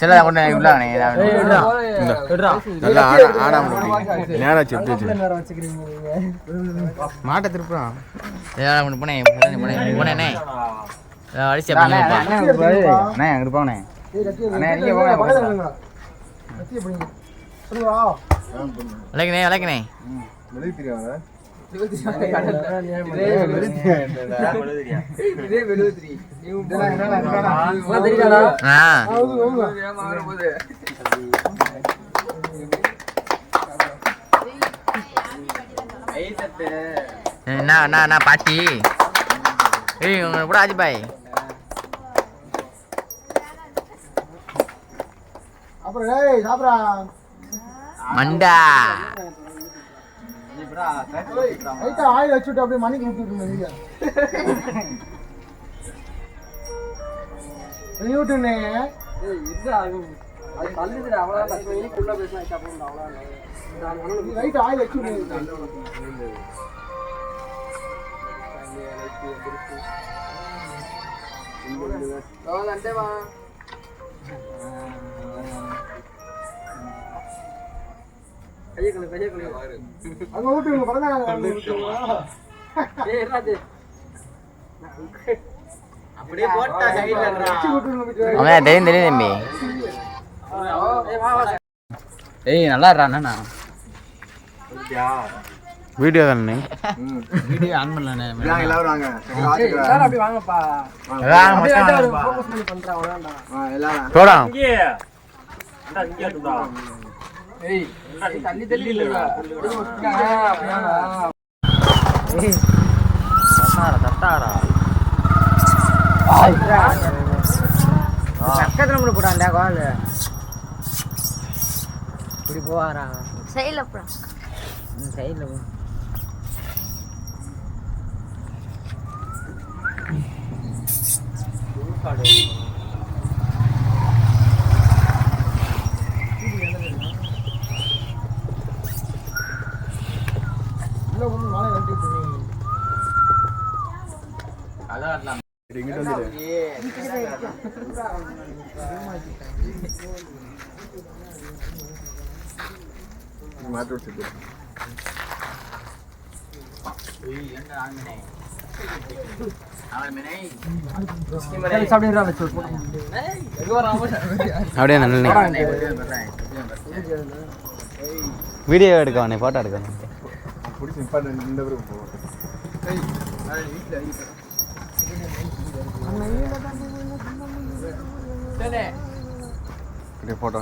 சில கொண்டு உள்ளானே நல்லா ஆனா ஆனா நேரா செப்டி வச்சு மாட்டை திருப்புறான் ஏதாவது கொண்டு போனேன் போனேனே அடிச்சு அண்ணே அங்கிட்டு போனே அண்ணே நீங்க போங்க விளக்குனே விளக்குனே ஆ என்ன என்ன என்ன பாட்டி? ஏய் உங்க கூட ஆஜி பாய் அப்புறம் ஏய் மண்டா. லைட்டா ஆயில் வச்சுட்டு அப்படியே மணிக்கு நீங்க நீ விட்டுனே லைட் ஆயில் வச்சுட்டு அங்க விட்டுருங்க பிறந்தாங்க அப்படியே போட்டா சைடுல அவன் தெரியும் தெரியும் தம்பி. ஏய் நல்லா இருடா அண்ணா வீடியோ தானே வீடியோ ஆன் பண்ணலானே. எல்லாரும் வாங்க. எல்லாரும் போடா. தட்டாரா பக்கத்துல போட்டான்டா கால். இப்படி போவாரா? சைடில் அப்புறம் சைடில் போ. மாட்டு விட்டு அப்படியே நல்ல வீடியோ எடுக்க வேணே ஃபோட்டோ எடுக்க பிடிச்சி நிப்பாட்டு இந்த பேரும் ஃபோட்டோ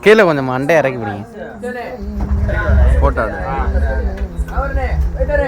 கீழே கொஞ்சம் மண்டை இறக்கி பிடிங்க. ஃபோட்டோ எடு.